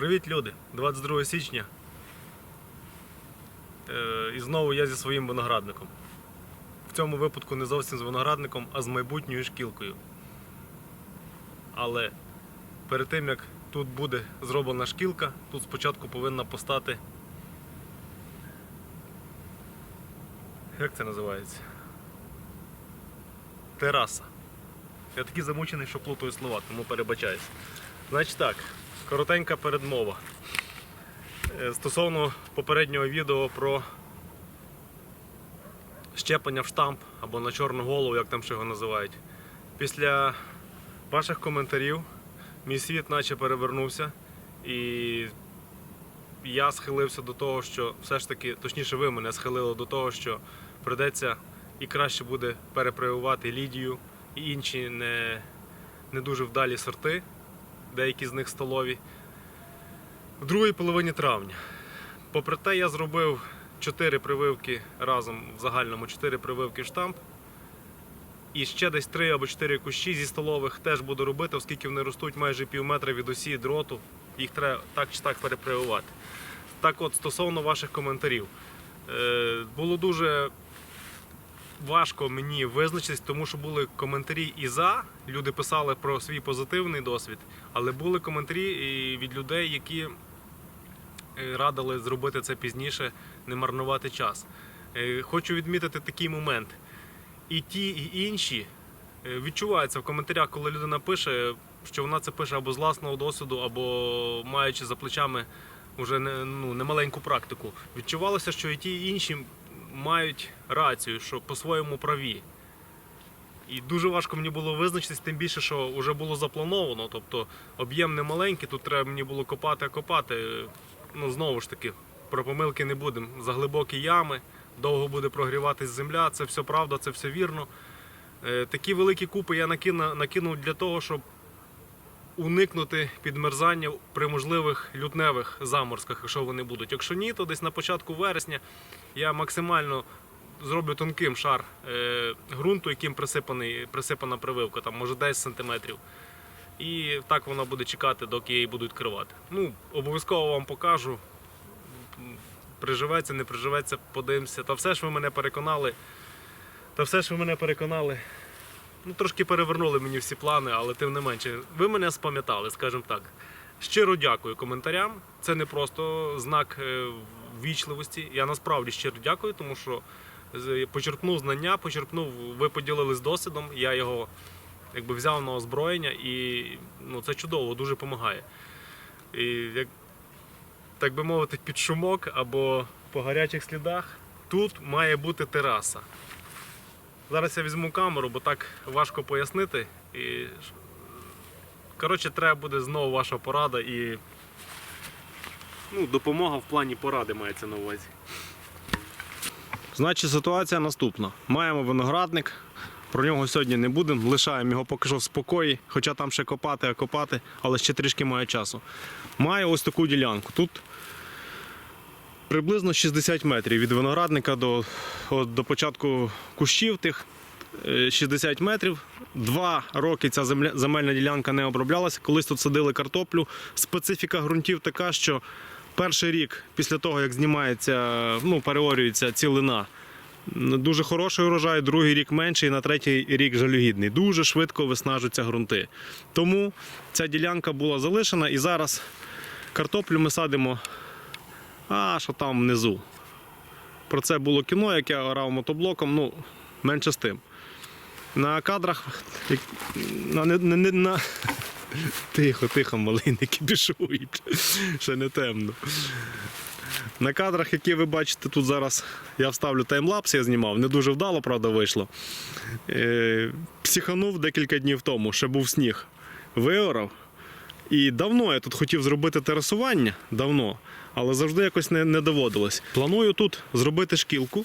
Привіт, люди! 22 січня. Е, і знову я зі своїм виноградником. В цьому випадку не зовсім з виноградником, а з майбутньою шкілкою. Але перед тим як тут буде зроблена шкілка, тут спочатку повинна постати. Як це називається? Тераса. Я такий замучений, що плутаю слова, тому перебачаюсь. Значить так, коротенька передмова. Е, Стосовно попереднього відео про щеплення в штамп або на чорну голову, як там ще його називають. Після ваших коментарів мій світ наче перевернувся і я схилився до того, що все ж таки, точніше, ви мене схилили до того, що придеться і краще буде перепрививати Лідію і інші не, не дуже вдалі сорти, деякі з них столові. В другій половині травня. Попри те, я зробив 4 прививки разом в загальному 4 прививки штамп. І ще десь 3 або 4 кущі зі столових теж буду робити, оскільки вони ростуть майже пів метра від осі дроту. Їх треба так чи так перепрививати. Так от, стосовно ваших коментарів. Е, було дуже важко мені визначитись, тому що були коментарі і за. Люди писали про свій позитивний досвід, але були коментарі від людей, які е, радили зробити це пізніше, не марнувати час. Е, Хочу відмітити такий момент. І ті, і інші е, відчуваються в коментарях, коли людина пише, що вона це пише або з власного досвіду, або маючи за плечами вже не, ну, немаленьку практику. Відчувалося, що і ті, і інші мають рацію, що по-своєму праві. І дуже важко мені було визначитись, тим більше, що вже було заплановано. Тобто об'єм не маленький, тут треба мені було копати, а копати. Ну, знову ж таки, про помилки не будемо. За глибокі ями, довго буде прогріватись земля, це все правда, це все вірно. Е, Такі великі купи я накинув для того, щоб уникнути підмерзання при можливих лютневих заморозках, якщо вони будуть. Якщо ні, то десь на початку вересня я максимально зроблю тонким шар е, ґрунту, яким присипаний, присипана прививка, там може 10 см. І так вона буде чекати, доки її будуть кривати. Ну, обов'язково вам покажу. Приживеться, не приживеться, подивимося. Та все ж ви мене переконали. Та все ж ви мене переконали. Ну, трошки перевернули мені всі плани, але тим не менше, ви мене спам'ятали, скажімо так. Щиро дякую коментарям. Це не просто знак е, ввічливості. Я насправді щиро дякую, тому що почерпнув знання, почерпнув, ви поділились досвідом, я його якби взяв на озброєння і ну, це чудово, дуже допомагає. І як так би мовити, під шумок або по гарячих слідах тут має бути тераса. Зараз я візьму камеру, бо так важко пояснити. І... Коротше, треба буде знову ваша порада і ну, допомога в плані поради мається на увазі. Значить, ситуація наступна. Маємо виноградник. Про нього сьогодні не будемо, лишаємо його поки що в спокої, хоча там ще копати, а копати, але ще трішки має часу. Маю ось таку ділянку. Тут приблизно 60 метрів від виноградника до, от, до початку кущів тих е, 60 метрів. Два роки ця земля, земельна ділянка не оброблялася. Колись тут садили картоплю. Специфіка ґрунтів така, що перший рік після того, як знімається, ну, переорюється цілина, дуже хороший урожай, другий рік менший, на третій рік жалюгідний. Дуже швидко виснажуються ґрунти. Тому ця ділянка була залишена і зараз картоплю ми садимо а що там внизу. Про це було кіно, яке я орав мотоблоком, ну, менше з тим. На кадрах. На, не, не, на... Тихо, тихо, малий, не кіпішуй. Ще не темно. На кадрах, які ви бачите тут зараз, я вставлю таймлапс, я знімав. Не дуже вдало, правда, вийшло. Е, психанув декілька днів тому, ще був сніг. Виорав. І давно я тут хотів зробити терасування, давно, але завжди якось не, не доводилось. Планую тут зробити шкілку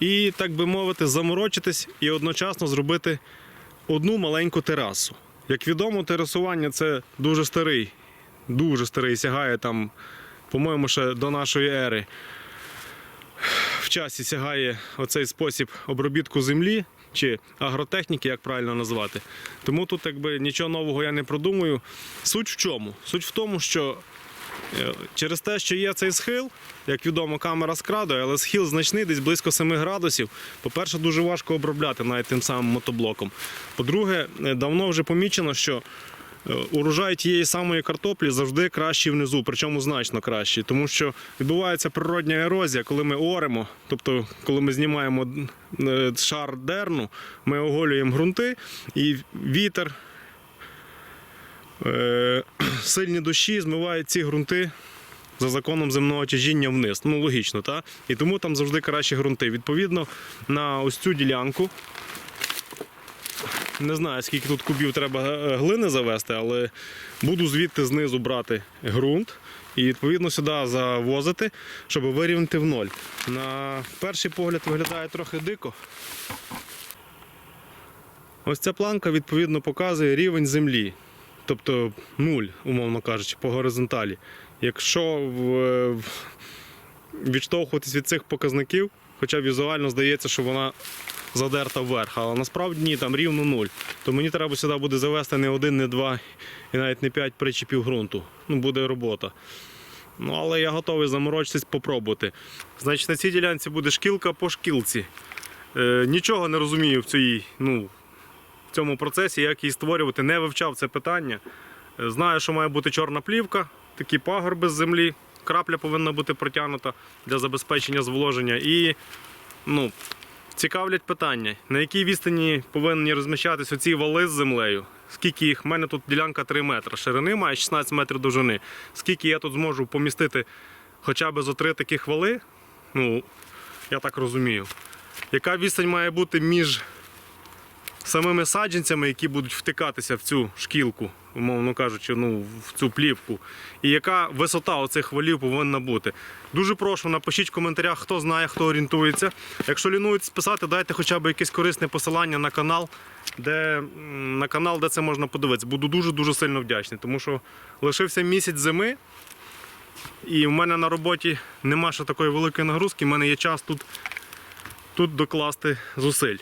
і, так би мовити, заморочитись і одночасно зробити одну маленьку терасу. Як відомо, терасування це дуже старий, дуже старий, сягає там, по-моєму, ще до нашої ери. В часі сягає оцей спосіб обробітку землі чи агротехніки, як правильно назвати. Тому тут якби нічого нового я не продумую. Суть в чому? Суть в тому, що Через те, що є цей схил, як відомо, камера скрадує, але схил значний, десь близько 7 градусів. По-перше, дуже важко обробляти навіть тим самим мотоблоком. По-друге, е, давно вже помічено, що е, урожай тієї самої картоплі завжди кращий внизу, причому значно кращий, тому що відбувається природня ерозія, коли ми оремо, тобто коли ми знімаємо е, шар дерну, ми оголюємо ґрунти, і вітер, е, сильні дощі змивають ці ґрунти за законом земного тяжіння вниз. Ну, логічно, так? І тому там завжди кращі ґрунти. Відповідно, на ось цю ділянку. Не знаю, скільки тут кубів треба е, глини завести, але буду звідти знизу брати ґрунт і відповідно сюди завозити, щоб вирівняти в ноль. На перший погляд виглядає трохи дико. Ось ця планка відповідно показує рівень землі, тобто нуль, умовно кажучи, по горизонталі. Якщо відштовхуватись від цих показників, хоча візуально здається, що вона задерта вверх, але насправді ні, там рівно нуль. То мені треба сюди буде завести не один, не два і навіть не п'ять причепів ґрунту. Ну, буде робота. Ну, але я готовий заморочитись, попробувати. Значить, на цій ділянці буде шкілка по шкілці. Е, нічого не розумію в цій, ну, в цьому процесі, як її створювати, не вивчав це питання. Е, Знаю, що має бути чорна плівка, такі пагорби з землі, крапля повинна бути протягнута для забезпечення зволоження. І ну, цікавлять питання, на якій відстані повинні розміщатися ці вали з землею. Скільки їх? У мене тут ділянка 3 метри ширини, має 16 метрів довжини. Скільки я тут зможу помістити хоча б зо три таких вали? Ну, я так розумію. Яка відстань має бути між самими саджанцями, які будуть втикатися в цю шкілку, умовно кажучи, ну, в цю плівку, і яка висота оцих валів повинна бути. Дуже прошу, напишіть в коментарях, хто знає, хто орієнтується. Якщо лінуєтесь писати, дайте хоча б якесь корисне посилання на канал, де, на канал, де це можна подивитися. Буду дуже-дуже сильно вдячний, тому що лишився місяць зими, і в мене на роботі нема ще такої великої нагрузки, в мене є час тут, тут докласти зусиль.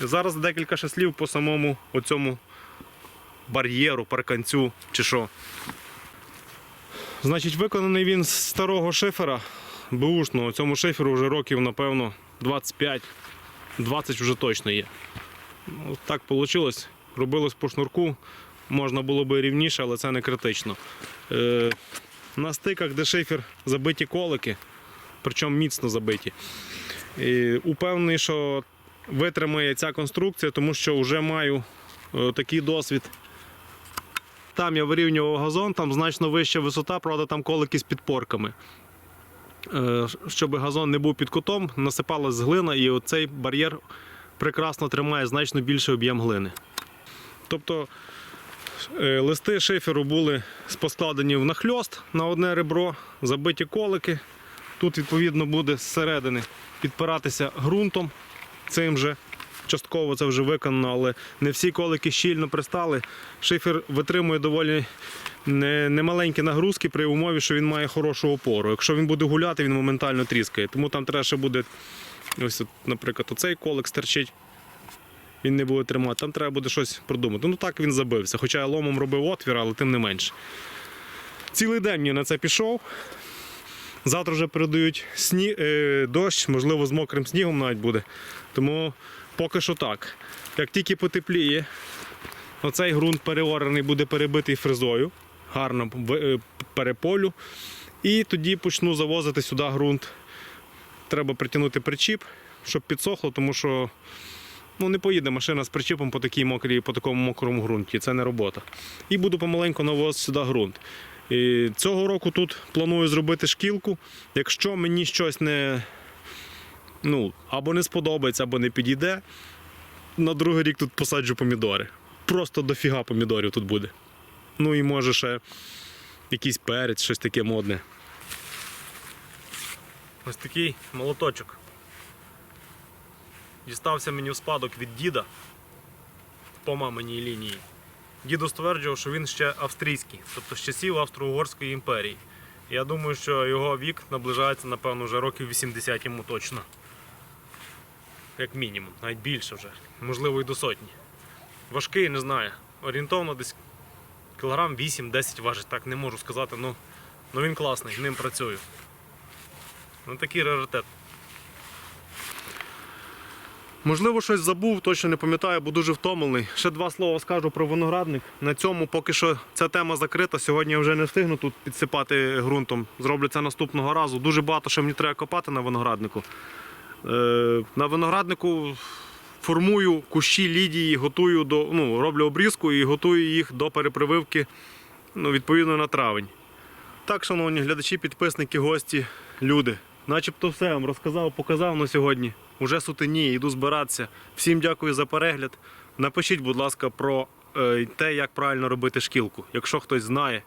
Зараз декілька ще слів по самому оцьому бар'єру, парканцю чи що. Значить, виконаний він з старого шифера бушного. Цьому шиферу вже років, напевно, 25, 20 вже точно є. Ну, так вийшло. Робилось по шнурку. Можна було би рівніше, але це не критично. Е, на стиках, де шифер забиті колики, причому міцно забиті. І упевнений, що витримає ця конструкція, тому що вже маю е, такий досвід. Там я вирівнював газон, там значно вища висота, правда, там колики з підпорками. Е, Щоб газон не був під кутом, насипалась глина, і оцей бар'єр прекрасно тримає значно більший об'єм глини. Тобто е, листи шиферу були поскладені нахльост на одне ребро, забиті колики. Тут, відповідно, буде зсередини підпиратися ґрунтом цим же. Частково це вже виконано, але не всі колики щільно пристали. Шифер витримує доволі немаленькі нагрузки при умові, що він має хорошу опору. Якщо він буде гуляти, він моментально тріскає. Тому там треба ще буде, ось, наприклад, оцей колик стерчить. Він не буде тримати, там треба буде щось продумати. Ну так він забився. Хоча я ломом робив отвір, але тим не менше. Цілий день мені на це пішов. Завтра вже передають сні... е, дощ, можливо, з мокрим снігом навіть буде. Тому поки що так. Як тільки потепліє, оцей ґрунт переорений буде перебитий фрезою, гарно е, переполю. І тоді почну завозити сюди ґрунт. Треба притягнути причіп, щоб підсохло, тому що ну, не поїде машина з причіпом по, такій мокрій, по такому мокрому ґрунті. Це не робота. І буду помаленьку навозити сюди ґрунт. І цього року тут планую зробити шкілку. Якщо мені щось не ну, або не сподобається, або не підійде, на другий рік тут посаджу помідори. Просто дофіга помідорів тут буде. Ну і може ще якийсь перець, щось таке модне. Ось такий молоточок. Дістався мені в спадок від діда по маминій лінії. Дідо стверджував, що він ще австрійський, тобто з часів Австро-Угорської імперії. Я думаю, що його вік наближається, напевно, вже років 80 йому точно. Як мінімум, навіть більше вже, можливо, і до сотні. Важкий, не знаю. Орієнтовно десь кілограм 8-10 важить, так не можу сказати, ну Ну він класний, ним працюю. Ну такий раритет. Можливо, щось забув, точно не пам'ятаю, бо дуже втомлений. Ще два слова скажу про виноградник. На цьому поки що ця тема закрита. Сьогодні я вже не встигну тут підсипати ґрунтом. Зроблю це наступного разу. Дуже багато що мені треба копати на винограднику. Е, на винограднику формую кущі лідії, готую до, ну, роблю обрізку і готую їх до перепрививки ну, відповідно на травень. Так, шановні глядачі, підписники, гості, люди. Начебто все вам розказав, показав на сьогодні. Уже сутеніє, йду збиратися. Всім дякую за перегляд. Напишіть, будь ласка, про е, те, як правильно робити шкілку. Якщо хтось знає.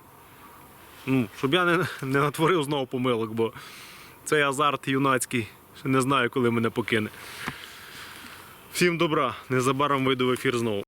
Ну, щоб я не, не натворив знову помилок, бо цей азарт юнацький. Не знаю, коли мене покине. Всім добра, незабаром вийду в ефір знову.